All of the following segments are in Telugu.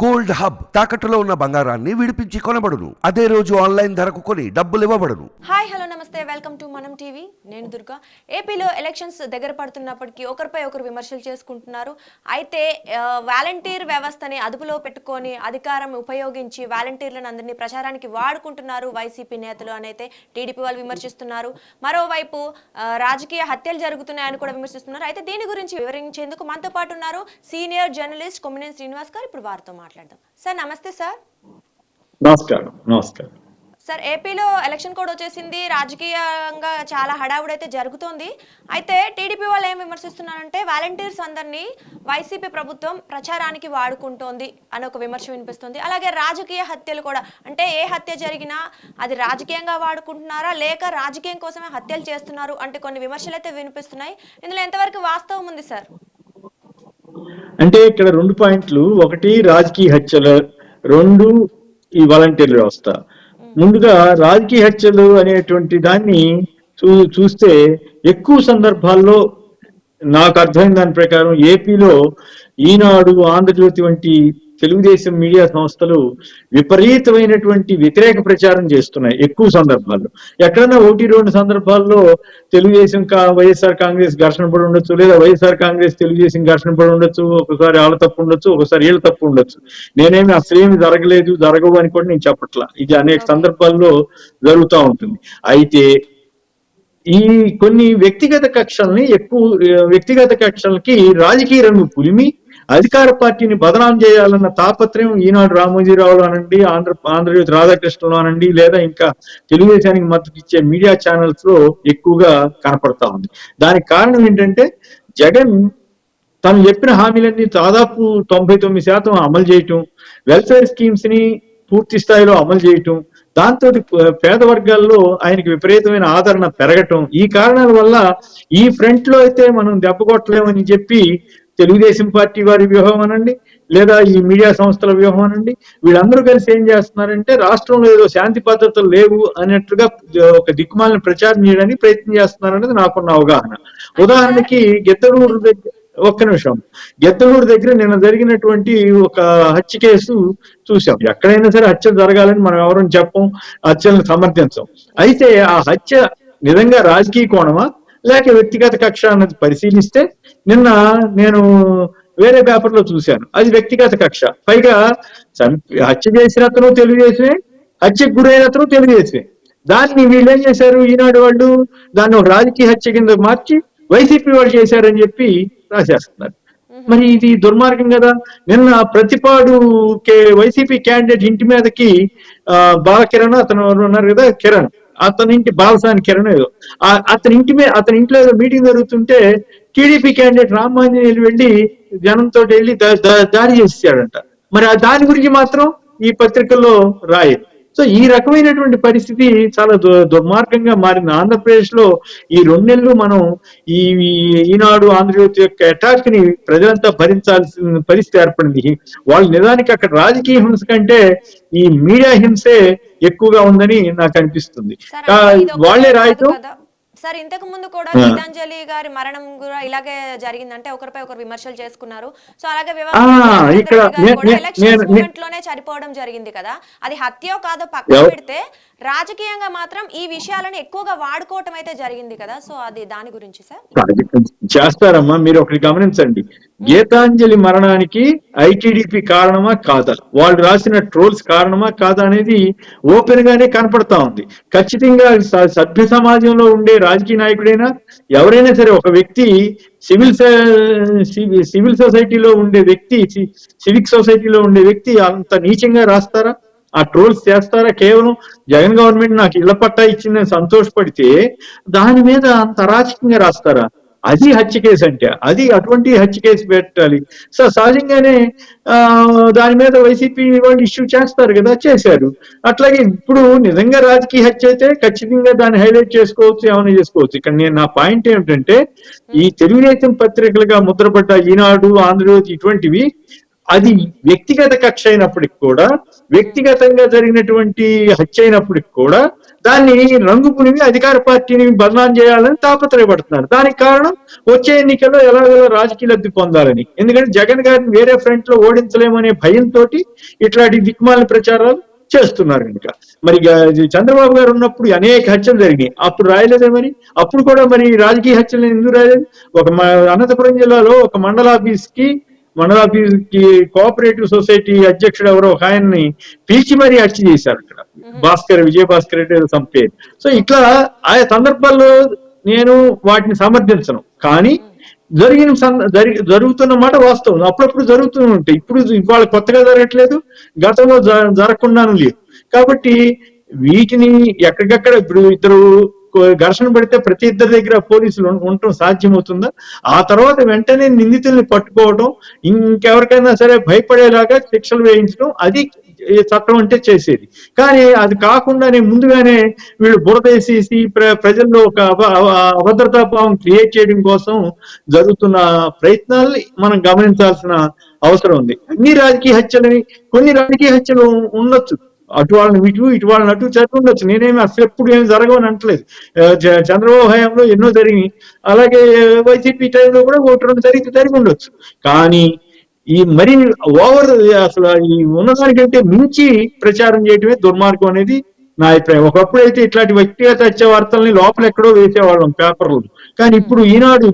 గోల్డ్ హబ్ తాకట్టులో ఉన్న బంగారాన్ని విడిపించి కొనబడును. అదే రోజు ఆన్లైన్ ధరకు కొని డబ్బులు ఇవ్వబడును. Hi hello namaste. Welcome to Manam TV. నేను దుర్గా. ఏపీలో ఎలక్షన్స్ దగ్గర పడుతున్నప్పటికీ ఒకరిపై ఒకరు విమర్శలు చేసుకుంటున్నారు. అయితే వాలంటీర్ వ్యవస్థని అదుపులో పెట్టుకొని అధికారం ఉపయోగించి వాలంటీర్లను అందరినీ ప్రచారానికి వాడుకుంటున్నారు వైసీపీ నేతలు అని అయితే టీడీపీ వాళ్ళు విమర్శిస్తున్నారు. మరోవైపు రాజకీయ హత్యలు జరుగుతున్నాయని కూడా విమర్శిస్తున్నారు. అయితే దీని గురించి వివరించేందుకు మనతో పాటు ఉన్నారు సీనియర్ జర్నలిస్ట్ కొమ్మినేని శ్రీనివాస్ గారు. ఇప్పుడు వారితో మాట్లాడదాం. సార్ నమస్తే సార్. నమస్కారం నమస్కారం. సార్ ఏపీలో ఎలక్షన్ కోడ్ వచ్చేసింది. రాజకీయంగా చాలా హడావుడైతే జరుగుతోంది. అయితే టీడీపీ వాళ్ళు ఏం విమర్శిస్తున్నారంటే వాలంటీర్స్ అందరినీ వైసీపీ ప్రభుత్వం ప్రచారానికి వాడుకుంటోంది అని ఒక విమర్శ వినిపిస్తుంది. అలాగే రాజకీయ హత్యలు కూడా అంటే ఏ హత్య జరిగినా అది రాజకీయంగా వాడుకుంటున్నారా లేక రాజకీయం కోసమే హత్యలు చేస్తున్నారు అంటే కొన్ని విమర్శలు అయితే వినిపిస్తున్నాయి. ఇందులో ఎంతవరకు వాస్తవం ఉంది సార్? అంటే ఇక్కడ రెండు పాయింట్లు. ఒకటి రాజకీయ హత్యలు రెండు ఈ వాలంటీర్ వ్యవస్థ. ముందుగా రాజకీయ హత్యలు అనేటువంటి దాన్ని చూ చూస్తే ఎక్కువ సందర్భాల్లో నాకు అర్థమైన దాని ప్రకారం ఏపీలో ఈనాడు ఆంధ్రజ్యోతి వంటి తెలుగుదేశం మీడియా సంస్థలు విపరీతమైనటువంటి వ్యతిరేక ప్రచారం చేస్తున్నాయి ఎక్కువ సందర్భాల్లో. ఎక్కడన్నా ఒకటి రెండు సందర్భాల్లో తెలుగుదేశం కా వైఎస్ఆర్ కాంగ్రెస్ ఘర్షణ పడి ఉండొచ్చు లేదా వైఎస్ఆర్ కాంగ్రెస్ తెలుగుదేశం ఘర్షణ పడి ఉండొచ్చు ఒకసారి వాళ్ళ తప్పు ఉండొచ్చు ఒకసారి వీళ్ళ తప్పు ఉండొచ్చు. నేనేమి అసలేమి జరగలేదు జరగవు అని కూడా నేను చెప్పట్లా. ఇది అనేక సందర్భాల్లో జరుగుతూ ఉంటుంది. అయితే ఈ కొన్ని వ్యక్తిగత కక్షల్ని ఎక్కువ వ్యక్తిగత కక్షలకి రాజకీయ రంగు పులిమి అధికార పార్టీని బదనాం చేయాలన్న తాపత్రయం ఈనాడు రామోజీరావులు అనండి ఆంధ్ర ఆంధ్రజ్యోతి రాధాకృష్ణలో అనండి లేదా ఇంకా తెలుగుదేశానికి మద్దతు ఇచ్చే మీడియా ఛానల్స్లో ఎక్కువగా కనపడతా ఉంది. దానికి కారణం ఏంటంటే జగన్ తను చెప్పిన హామీలన్నీ దాదాపు తొంభై తొమ్మిది శాతం అమలు చేయటం వెల్ఫేర్ స్కీమ్స్ని పూర్తి స్థాయిలో అమలు చేయటం దాంతో పేద వర్గాల్లో ఆయనకి విపరీతమైన ఆదరణ పెరగటం ఈ కారణాల వల్ల ఈ ఫ్రంట్లో అయితే మనం దెబ్బ కొట్టలేమని చెప్పి తెలుగుదేశం పార్టీ వారి వ్యూహం అనండి లేదా ఈ మీడియా సంస్థల వ్యూహం అనండి. వీళ్ళందరూ కలిసి ఏం చేస్తున్నారంటే రాష్ట్రంలో ఏదో శాంతి భద్రతలు లేవు అన్నట్టుగా ఒక దిక్కుమాలను ప్రచారం చేయడానికి ప్రయత్నం చేస్తున్నారనేది నాకున్న అవగాహన. ఉదాహరణకి గిద్దలూరు దగ్గర ఒక్క నిమిషం. గెద్దలూరు దగ్గర నిన్న జరిగినటువంటి ఒక హత్య కేసు చూసాం ఎక్కడైనా సరే హత్య జరగాలని మనం ఎవరూ చెప్పం హత్యలను సమర్థించం. అయితే ఆ హత్య నిజంగా రాజకీయ కోణమా? లేక వ్యక్తిగత కక్ష అన్నది పరిశీలిస్తే నిన్న నేను వేరే పేపర్లో చూశాను. అది వ్యక్తిగత కక్ష. పైగా హత్య చేసిన అతను తెలుగుదేశమే హత్యకు గురైన అతను తెలుగుదేశమే దాన్ని వీళ్ళు ఏం చేశారు? ఈనాడు వాళ్ళు దాన్ని ఒక రాజకీయ హత్య కింద మార్చి వైసీపీ వాళ్ళు చేశారని చెప్పి రాసేస్తున్నారు. మరి ఇది దుర్మార్గం కదా. నిన్న ప్రతిపాడు కే వైసీపీ క్యాండిడేట్ ఇంటి మీదకి ఆ, బాలకిరణ్ అతను ఉన్నారు కదా కిరణ్. అతని ఇంటి బాలసాని కిరణ్ ఏదో. అతని ఇంటి మీద అతని ఇంట్లో ఏదో మీటింగ్ జరుగుతుంటే టీడీపీ క్యాండిడేట్ రామాంజనేయులు వెళ్ళి జనంతో వెళ్ళి దారి దాడి చేసాడంట మరి ఆ దాని గురించి మాత్రం ఈ పత్రికల్లో రాయరు. సో ఈ రకమైనటువంటి పరిస్థితి చాలా దుర్మార్గంగా మారింది. ఆంధ్రప్రదేశ్లో ఈ రెండు నెలలు మనం ఈ ఈనాడు ఆంధ్రజ్యోతి యొక్క అటాక్ని ప్రజలంతా భరించాల్సిన పరిస్థితి ఏర్పడింది. వాళ్ళు నిజానికి అక్కడ రాజకీయ హింస కంటే ఈ మీడియా హింసే ఎక్కువగా ఉందని నాకు అనిపిస్తుంది. వాళ్ళే రాయటం. సార్ ఇంతకు ముందు కూడా. గీతాంజలి గారి మరణం కూడా ఇలాగే జరిగిందంటే ఒకరిపై ఒకరు విమర్శలు చేసుకున్నారు సో అలాగే వివాహ ఆ, వివేకానంద ఇక్కడ రెడ్డి గారు నే- కూడా నే- ఎలక్షన్స్ నేను- నే- మూమెంట్లోనే చనిపోవడం జరిగింది కదా అది హత్యో కాదో పక్కన పెడితే రాజకీయంగా మాత్రం ఈ విషయాలను ఎక్కువగా వాడుకోవటం అయితే జరిగింది కదా. సో అది దాని గురించి సార్? చేస్తారమ్మా మీరు ఒకటి గమనించండి. గీతాంజలి మరణానికి ఐటీడీపీ కారణమా కాదా? వాళ్ళు రాసిన ట్రోల్స్ కారణమా కాదా అనేది ఓపెన్ గానే కనపడతా ఉంది. ఖచ్చితంగా సభ్య సమాజంలో ఉండే రాజకీయ నాయకుడైనా ఎవరైనా సరే ఒక వ్యక్తి సివిల్ సివిల్ సొసైటీలో ఉండే వ్యక్తి సి- సివిక్ సొసైటీలో ఉండే వ్యక్తి అంత నీచంగా రాస్తారా? ఆ ట్రోల్స్ చేస్తారా? కేవలం జగన్ గవర్నమెంట్ నాకు ఇళ్ళ పట్టా ఇచ్చిందని సంతోషపడితే దాని మీద అంత అరాచకంగా రాస్తారా? అది హత్య కేసు అంటే అది అటువంటి హత్య కేసు పెట్టాలి. సో సహజంగానే ఆ దాని మీద వైసీపీ వాళ్ళు ఇష్యూ చేస్తారు కదా చేశారు. అట్లాగే ఇప్పుడు నిజంగా రాజకీయ హత్య అయితే ఖచ్చితంగా దాన్ని హైలైట్ చేసుకోవచ్చు ఏమైనా చేసుకోవచ్చు. ఇక్కడ నేను నా పాయింట్ ఏమిటంటే ఈ తెలుగుదేశం పత్రికలుగా ముద్రపడ్డ ఈనాడు ఆంధ్రజ్యోతి ఇటువంటివి అది వ్యక్తిగత కక్ష అయినప్పటికి కూడా వ్యక్తిగతంగా జరిగినటువంటి హత్య అయినప్పటికి కూడా దాన్ని రంగు పులిమి అధికార పార్టీని బదనాం చేయాలని తాపత్రయపడుతున్నారు. దానికి కారణం వచ్చే ఎన్నికల్లో ఎలాగోలా రాజకీయ లబ్ధి పొందాలని. ఎందుకంటే జగన్ గారిని వేరే ఫ్రంట్లో ఓడించలేమనే భయంతో ఇట్లాంటి దిక్మాల ప్రచారాలు చేస్తున్నారు కనుక. మరి ఇక ఇది చంద్రబాబు గారు ఉన్నప్పుడు అనేక హత్యలు జరిగినాయి. అప్పుడు రాయలేదే మరి? అప్పుడు కూడా మరి రాజకీయ హత్యలు ఎందుకు రాయలేదు? ఒక మ- అనంతపురం జిల్లాలో ఒక మండల ఆఫీస్కి మండల ఆఫీస్కి కోఆపరేటివ్ సొసైటీ అధ్యక్షుడు ఎవరో ఒక ఆయన్ని పిలిచి మరీ హత్య చేశారు ఇక్కడ. భాస్కర్ విజయ భాస్కర్ రెడ్డి పేరు సో ఇట్లా ఆయా సందర్భాల్లో నేను వాటిని సమర్థించను. కానీ జరిగిన జరుగుతున్న మాట వాస్తవం. అప్పుడప్పుడు జరుగుతూ ఉంటాయి. ఇప్పుడు ఇవాళ కొత్తగా జరగట్లేదు. గతంలో జరగకుండాను లేదు. కాబట్టి వీటిని ఎక్కడికక్కడ ఇప్పుడు ఇద్దరు ఘర్షణ పడితే ప్రతి ఇద్దరి దగ్గర పోలీసులు ఉండటం సాధ్యమవుతుందా? ఆ తర్వాత వెంటనే నిందితుల్ని పట్టుకోవడం ఇంకెవరికైనా సరే భయపడేలాగా శిక్షలు వేయించడం అది చట్టం అంటే చేసేది. కానీ అది కాకుండానే ముందుగానే వీళ్ళు బురదేసేసి ప్ర- ప్రజల్లో ఒక అభ- అభద్రతా భావం క్రియేట్ చేయడం కోసం జరుగుతున్న ప్రయత్నాల్ని మనం గమనించాల్సిన అవసరం ఉంది. అన్ని రాజకీయ హత్యలని కొన్ని రాజకీయ హత్యలు ఉండొచ్చు. అటు వాళ్ళని ఇటు ఇటు వాళ్ళని అటు చదివి ఉండొచ్చు. నేనేమి అసలు ఎప్పుడు ఏమి జరగవని అంటలేదు. చంద్రబాబు హయాంలో ఎన్నో జరిగి అలాగే వైసీపీ టైంలో కూడా ఒకటి రెండు జరిగి జరిగి ఉండొచ్చు. కానీ ఈ మరి ఓవర్ అసలు ఈ ఉన్నదానికంటే మించి ప్రచారం చేయటమే దుర్మార్గం అనేది నా అభిప్రాయం. ఒకప్పుడు అయితే ఇట్లాంటి వ్యక్తిగత వచ్చే వార్తల్ని లోపల ఎక్కడో వేసేవాళ్ళం పేపర్లు. కానీ ఇప్పుడు ఈనాడు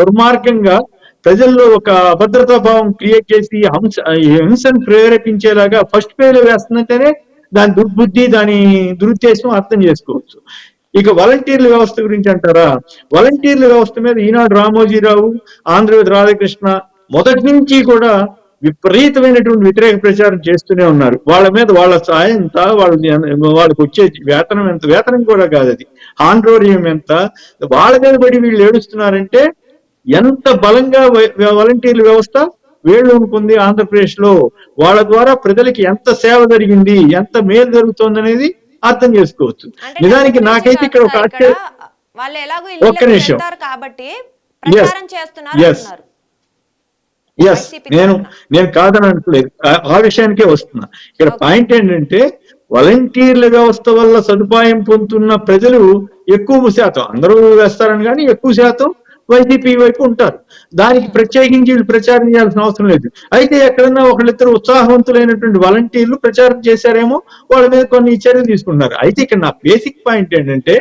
దుర్మార్గంగా ప్రజల్లో ఒక అభద్రతా భావం క్రియేట్ చేసి హంస హింసను ప్రేరేపించేలాగా ఫస్ట్ పేలో వేస్తుందంటేనే దాని దుర్బుద్ధి దాని దురుద్దేశం అర్థం చేసుకోవచ్చు. ఇక వాలంటీర్ల వ్యవస్థ గురించి అంటారా? వాలంటీర్ల వ్యవస్థ మీద ఈనాడు రామోజీరావు ఆంధ్రప్రదేశ్ రాధాకృష్ణ మొదటి నుంచి కూడా విపరీతమైనటువంటి వ్యతిరేక ప్రచారం చేస్తూనే ఉన్నారు. వాళ్ళ మీద వాళ్ళ సాయం ఎంత వాళ్ళ వాళ్ళకి వచ్చే వేతనం ఎంత? వేతనం కూడా కాదు అది. ఆండ్రోరియం ఎంత? వాళ్ళ మీద పడి వీళ్ళు ఏడుస్తున్నారంటే ఎంత బలంగా వాలంటీర్ల వ్యవస్థ వేళ్ళు ఉంటుంది ఆంధ్రప్రదేశ్లో వాళ్ళ ద్వారా ప్రజలకి ఎంత సేవ జరిగింది ఎంత మేలు జరుగుతోంది అనేది అర్థం చేసుకోవచ్చు. నిజానికి నాకైతే ఇక్కడ ఒక ఒక్క నిమిషం. కాబట్టి ఎస్ నేను. నేను కాదని అనట్లేదు ఆ- విషయానికే వస్తున్నా. ఇక్కడ. పాయింట్ ఏంటంటే వాలంటీర్ల వ్యవస్థ వల్ల సదుపాయం పొందుతున్న ప్రజలు ఎక్కువ శాతం అందరూ వేస్తారని కానీ ఎక్కువ శాతం వైసీపీ వైపు ఉంటారు. దానికి ప్రత్యేకించి వీళ్ళు ప్రచారం చేయాల్సిన అవసరం లేదు. అయితే ఎక్కడన్నా ఒకళ్ళిద్దరు ఉత్సాహవంతులైనటువంటి వాలంటీర్లు ప్రచారం చేశారేమో వాళ్ళ మీద కొన్ని చర్యలు తీసుకున్నారు అయితే ఇక్కడ నా బేసిక్ పాయింట్ ఏంటంటే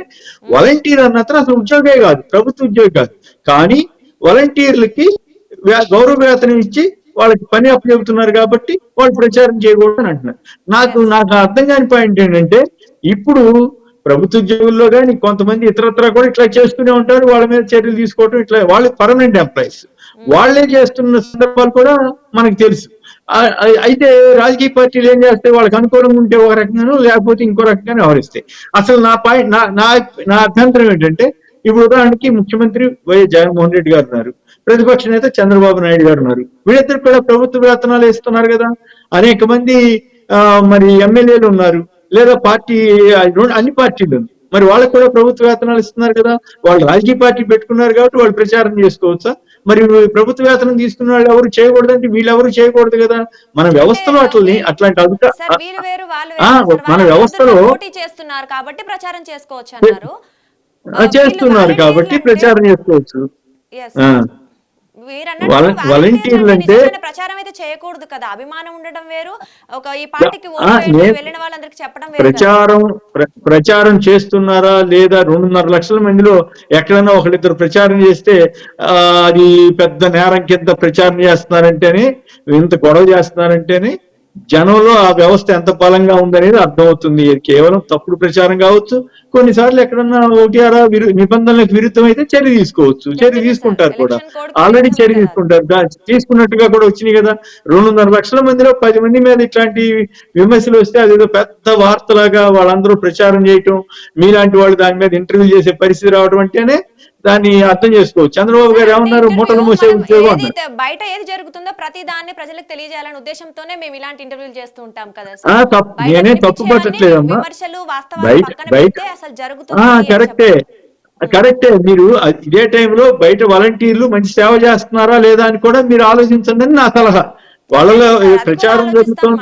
వాలంటీర్ అన్నతను అసలు ఉద్యోగే కాదు ప్రభుత్వ ఉద్యోగి కాదు. కానీ వాలంటీర్లకి గౌరవ వేతనం ఇచ్చి వాళ్ళకి పని అప్పచెబుతున్నారు కాబట్టి వాళ్ళు ప్రచారం చేయకూడదు అని అంటున్నారు. నాకు నాకు అర్థం కాని పాయింట్ ఏంటంటే ఇప్పుడు ప్రభుత్వ ఉద్యోగుల్లో కానీ కొంతమంది ఇతరత్ర కూడా ఇట్లా చేస్తూనే ఉంటారు వాళ్ళ మీద చర్యలు తీసుకోవడం ఇట్లా వాళ్ళు పర్మనెంట్ ఎంప్లాయీస్ వాళ్ళే చేస్తున్న సందర్భాలు కూడా మనకు తెలుసు. అయితే రాజకీయ పార్టీలు ఏం చేస్తాయి? వాళ్ళకి అనుకూలంగా ఉంటే ఒక రకంగాను లేకపోతే ఇంకో రకంగానే వ్యవహరిస్తాయి. అసలు నా పాయింట్ నా నా అభ్యంతరం ఏంటంటే ఇప్పుడు ఉదాహరణకి ముఖ్యమంత్రి వైఎస్ జగన్మోహన్ రెడ్డి గారు ఉన్నారు. ప్రతిపక్ష నేత చంద్రబాబు నాయుడు గారు ఉన్నారు. వీళ్ళిద్దరు కూడా ప్రభుత్వ వేతనాలు ఇస్తున్నారు కదా. అనేక మంది ఆ, మరి ఎమ్మెల్యేలు ఉన్నారు. లేదా పార్టీ అన్ని పార్టీలు. మరి వాళ్ళకి కూడా ప్రభుత్వ వేతనాలు ఇస్తున్నారు కదా. వాళ్ళు రాజకీయ పార్టీ పెట్టుకున్నారు కాబట్టి వాళ్ళు ప్రచారం చేసుకోవచ్చా? మరి ప్రభుత్వ వేతనం తీసుకున్న వాళ్ళు ఎవరు చేయకూడదంటే వీళ్ళు ఎవరు చేయకూడదు కదా? మన వ్యవస్థలో అట్లని అట్లాంటి సార్. మన వ్యవస్థలో- చేస్తున్నారు కాబట్టి ప్రచారం చేసుకోవచ్చు చేస్తున్నారు కాబట్టి ప్రచారం చేసుకోవచ్చు. వాలంటీర్లు అంటే ప్రచారం అయితే చేయకూడదు కదా? అభిమానం ఉండడం వేరు. ఒక ఈ పార్టీకి వెళ్ళిన వాళ్ళందరికి చెప్పడం. ప్రచారం ప్ర- ప్రచారం చేస్తున్నారా లేదా రెండున్నర లక్షల మందిలో ఎక్కడైనా ఒకళ్ళిద్దరు ప్రచారం చేస్తే ఆ, అది పెద్ద నేరం కింద ప్రచారం చేస్తున్నారంటేనే ఇంత గొడవ చేస్తున్నారంటేనే జనంలో ఆ వ్యవస్థ ఎంత బలంగా ఉందనేది అర్థమవుతుంది. ఇది కేవలం తప్పుడు ప్రచారం కావచ్చు కొన్నిసార్లు ఎక్కడన్నా ఓటీఆర్ నిబంధనలకు విరుద్ధం అయితే చర్య తీసుకోవచ్చు. చర్య తీసుకుంటారు. కూడా. ఆల్రెడీ చర్య. తీసుకుంటారు. తీసుకున్నట్టుగా కూడా వచ్చినాయి కదా. రెండున్నర లక్షల మందిలో పది మంది మీద ఇట్లాంటి విమర్శలు వస్తే అదేదో పెద్ద వార్తలాగా వాళ్ళందరూ ప్రచారం చేయటం మీలాంటి వాళ్ళు దాని మీద ఇంటర్వ్యూ చేసే పరిస్థితి రావడం అంటేనే దాన్ని అర్థం చేసుకోవచ్చు. చంద్రబాబు గారు ఏమన్నారు? మూటలు మూసే ఉద్యోగం అన్నారు. బయట ఏది జరుగుతుందో ప్రతి దాన్ని ప్రజలకు తెలియజేయాలనే ఉద్దేశంతోనే మేము ఇలాంటి ఇంటర్వ్యూలు చేస్తూ ఉంటాం కదా నేనేం తప్పు పట్టట్లేదమ్మా. బయట బయట అసలు జరుగుతుంది కరెక్టే. కరెక్టే. మీరు ఇదే టైంలో బయట వాలంటీర్లు మంచి సేవ చేస్తున్నారా లేదా అని కూడా మీరు ఆలోచించండి అని నా సలహా. వాళ్ళలో ప్రచారం జరుగుతుంది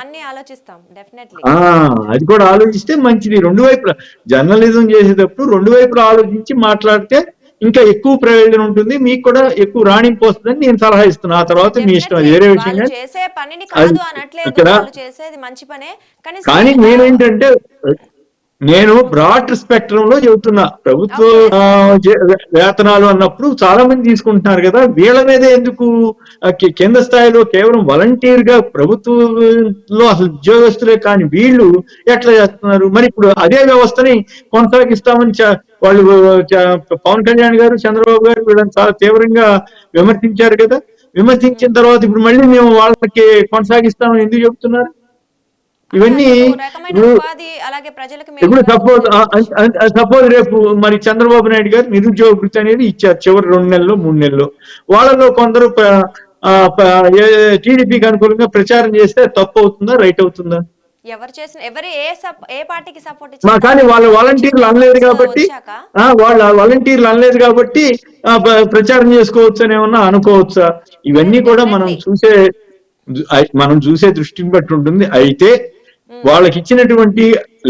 అది కూడా ఆలోచిస్తే మంచిది. రెండు వైపులా జర్నలిజం చేసేటప్పుడు రెండు వైపులా ఆలోచించి మాట్లాడితే ఇంకా ఎక్కువ ప్రయోజనం ఉంటుంది. మీకు కూడా ఎక్కువ రాణింపు వస్తుందని నేను సలహా ఇస్తున్నా. ఆ తర్వాత మీ ఇష్టం అది వేరే విషయం చేసే పనిని కాదు అనట్లేదు. చేసేది మంచి పనే. కానీ నేనేంటంటే నేను బ్రాడ్ స్పెక్ట్రమ్లో చెబుతున్నా. ప్రభుత్వ వేతనాలు అన్నప్పుడు చాలా మంది తీసుకుంటున్నారు కదా వీళ్ళ మీద ఎందుకు? ఆ, కి- కింద స్థాయిలో కేవలం వాలంటీర్గా ప్రభుత్వంలో అసలు ఉద్యోగస్తులే కానీ వీళ్ళు ఎట్లా చేస్తున్నారు? మరి ఇప్పుడు అదే వ్యవస్థని కొనసాగిస్తామని వాళ్ళు పవన్ కళ్యాణ్ గారు చంద్రబాబు గారు వీళ్ళని చాలా తీవ్రంగా విమర్శించారు కదా. విమర్శించిన తర్వాత ఇప్పుడు మళ్ళీ మేము వాళ్ళకి కొనసాగిస్తామని ఎందుకు చెప్తున్నారు ఇవన్నీ అలాగే ప్రజలకు ఇప్పుడు సపోజ్. సపోజ్ రేపు మరి చంద్రబాబు నాయుడు గారు నిరుద్యోగ వృత్తి అనేది ఇచ్చారు చివరి రెండు నెలలు మూడు నెలలు. వాళ్ళలో కొందరు టీడీపీకి అనుకూలంగా ప్రచారం చేస్తే తప్పు అవుతుందా రైట్ అవుతుందా? ఎవరు చేసిన ఎవరు ఏ ఏ పార్టీకి సపోర్ట్ మా కానీ వాళ్ళ వాలంటీర్లు అనలేదు కాబట్టి వాళ్ళ వాలంటీర్లు అనలేదు కాబట్టి ప్రచారం చేసుకోవచ్చు అని ఏమన్నా అనుకోవచ్చా? ఇవన్నీ కూడా మనం చూసే మనం చూసే దృష్టిని బట్టి ఉంటుంది. అయితే వాళ్ళకి ఇచ్చినటువంటి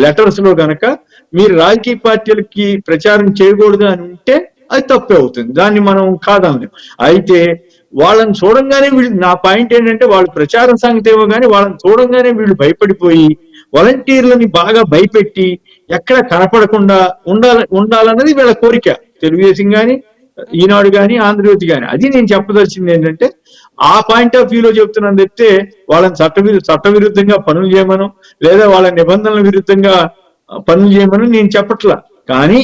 లెటర్స్లో గనక మీరు రాజకీయ పార్టీలకి ప్రచారం చేయకూడదు అని ఉంటే అది తప్పే అవుతుంది. దాన్ని మనం కాదాము అయితే వాళ్ళని చూడంగానే వీళ్ళు నా పాయింట్ ఏంటంటే వాళ్ళ ప్రచారం సంగతి ఏమో కానీ వాళ్ళని చూడంగానే వీళ్ళు భయపడిపోయి వాలంటీర్లని బాగా భయపెట్టి ఎక్కడ కనపడకుండా ఉండాల ఉండాలన్నది వీళ్ళ కోరిక. తెలుగుదేశం కానీ ఈనాడు కానీ ఆంధ్రజ్యోతి కానీ అది నేను చెప్పదలిచింది ఏంటంటే ఆ పాయింట్ ఆఫ్ వ్యూలో చెప్తున్నాను చెప్తే వాళ్ళని చట్ట చట్ట విరుద్ధంగా పనులు చేయమను లేదా వాళ్ళ నిబంధనల విరుద్ధంగా పనులు చేయమని నేను చెప్పట్లా. కానీ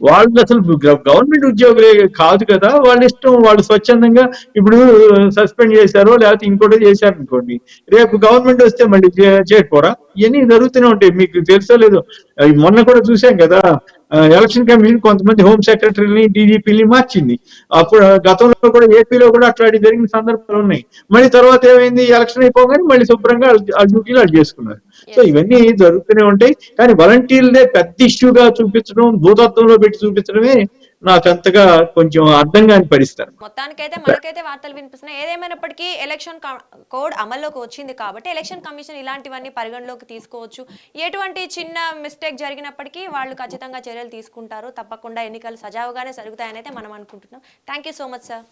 వాళ్ళు అసలు గవర్నమెంట్ ఉద్యోగులే కాదు కదా వాళ్ళ ఇష్టం వాళ్ళు స్వచ్ఛందంగా ఇప్పుడు సస్పెండ్ చేశారో లేకపోతే ఇంకోటో చేశారు అనుకోండి. రేపు గవర్నమెంట్ వస్తే మళ్ళీ చేయకపోరా? ఇవన్నీ జరుగుతూనే ఉంటాయి. మీకు తెలుసో లేదో? మొన్న కూడా చూసాం కదా ఎలక్షన్ కమిషన్ కొంతమంది హోమ్ సెక్రటరీని డీజీపీని మార్చింది. అప్పుడు గతంలో కూడా ఏపీలో కూడా అట్లాంటి జరిగిన సందర్భాలు ఉన్నాయి. మళ్ళీ తర్వాత ఏమైంది? ఎలక్షన్ అయిపోగానే మళ్ళీ శుభ్రంగా వాళ్ళ- ఆ డ్యూటీలు వాళ్ళు చేసుకున్నారు. సో ఇవన్నీ జరుగుతూనే ఉంటాయి. కానీ వాలంటీర్లే పెద్ద ఇష్యూగా చూపించడం భూతత్వంలో పెట్టి చూపించడమే నాకు అంతగా కొంచెం అర్థం కాని పరిస్థితి. మొత్తానికైతే మనకైతే వార్తలు వినిపిస్తున్నాయి. ఏదేమైనప్పటికీ ఎలక్షన్ కోడ్ అమల్లోకి వచ్చింది కాబట్టి ఎలక్షన్ కమిషన్ ఇలాంటివన్నీ పరిగణలోకి తీసుకోవచ్చు. ఎటువంటి చిన్న మిస్టేక్ జరిగినప్పటికీ వాళ్ళు ఖచ్చితంగా చర్యలు తీసుకుంటారు. తప్పకుండా ఎన్నికలు సజావుగానే జరుగుతాయని అయితే మనం అనుకుంటున్నాం. Thank you so much sir